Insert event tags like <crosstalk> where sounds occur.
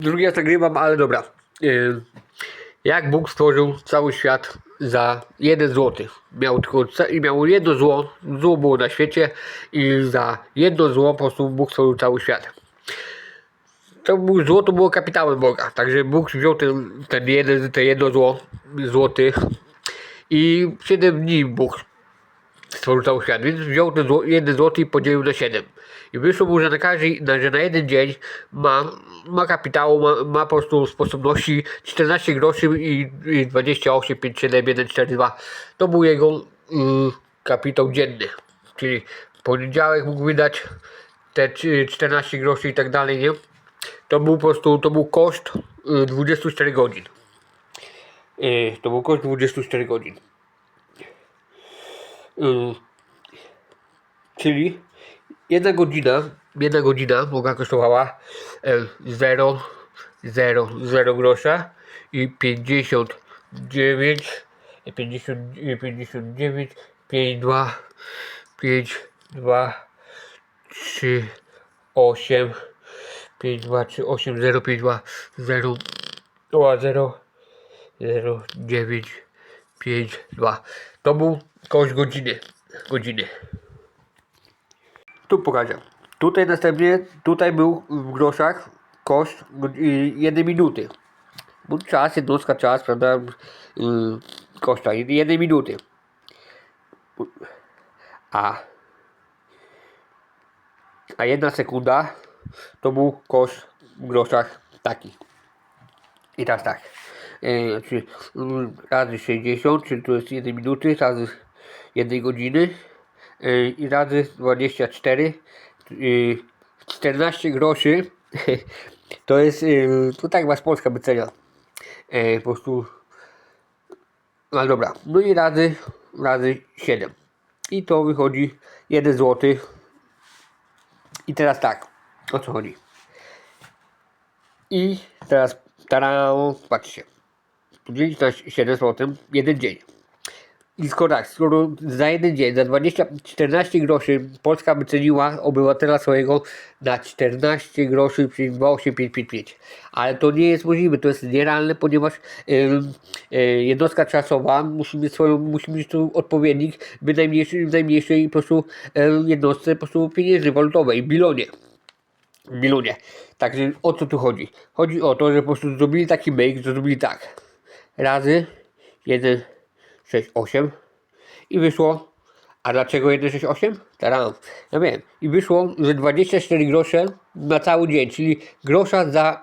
Drugi raz nagrywam, ale dobra. Yy, Jak Bóg stworzył cały świat za jeden złoty. Miał tylko i miał jedno zło, zło było na świecie i za jedno zło po prostu Bóg stworzył cały świat. To był, złoto było kapitałem Boga, także Bóg wziął ten, ten jeden, te jedno zło, złoty i w 7 dni Bóg świat, więc wziął ten zło, jeden złoty i podzielił na 7. I wyszło mu, że na każdy, na, że na jeden dzień ma, ma kapitału, ma, ma po prostu sposobności 14 groszy i, i 28, 5, 7, 1, 4, 2. To był jego y, kapitał dzienny. Czyli w poniedziałek mógł wydać te czy- 14 groszy i tak dalej, nie? To był po prostu, to był koszt y, 24 godzin. Y, To był koszt 24 godzin. Y, Czyli jedna godzina, jedna godzina mogła kosztowała e, 0, 0, 0 grosza i 59, e, 50, e, 59, 5, 2, 5, 2, 3, 8, 5, 2, 3, 8, 0, 5, 2, 0, 0, 0, 0, 9, 5, 2. To był koszt godziny. Godziny. Tu pokażę. Tutaj następnie, tutaj był w groszach koszt go- y, jednej minuty. Bo czas, jednostka czas, prawda, koszta jednej minuty. A, a jedna sekunda to był koszt w groszach taki. I teraz tak. E, mm, razy 60, czyli to jest 1 minuty, razy 1 godziny e, i razy 24, e, 14 groszy. <laughs> To jest, e, to tak was Polska wycenia. E, po prostu, no dobra, no i razy, razy 7. I to wychodzi 1 zł. I teraz tak, o co chodzi? I teraz taram, patrzcie. Podzielić na 7 zł jeden dzień. I skoro skoro za jeden dzień, za 20, 14 groszy Polska wyceniła obywatela swojego na 14 groszy 28555. Ale to nie jest możliwe, to jest nierealne, ponieważ jednostka czasowa musi mieć swoją, musi mieć tu odpowiednik w najmniejszej, najmniejszej po prostu jednostce po prostu pieniężnej, walutowej, bilonie. Milunie. Także o co tu chodzi? Chodzi o to, że po prostu zrobili taki make, że zrobili tak. Razy 1, 6, 8 i wyszło. A dlaczego 1, 6, 8? Taram. Ja wiem. I wyszło, że 24 grosze na cały dzień, czyli grosza za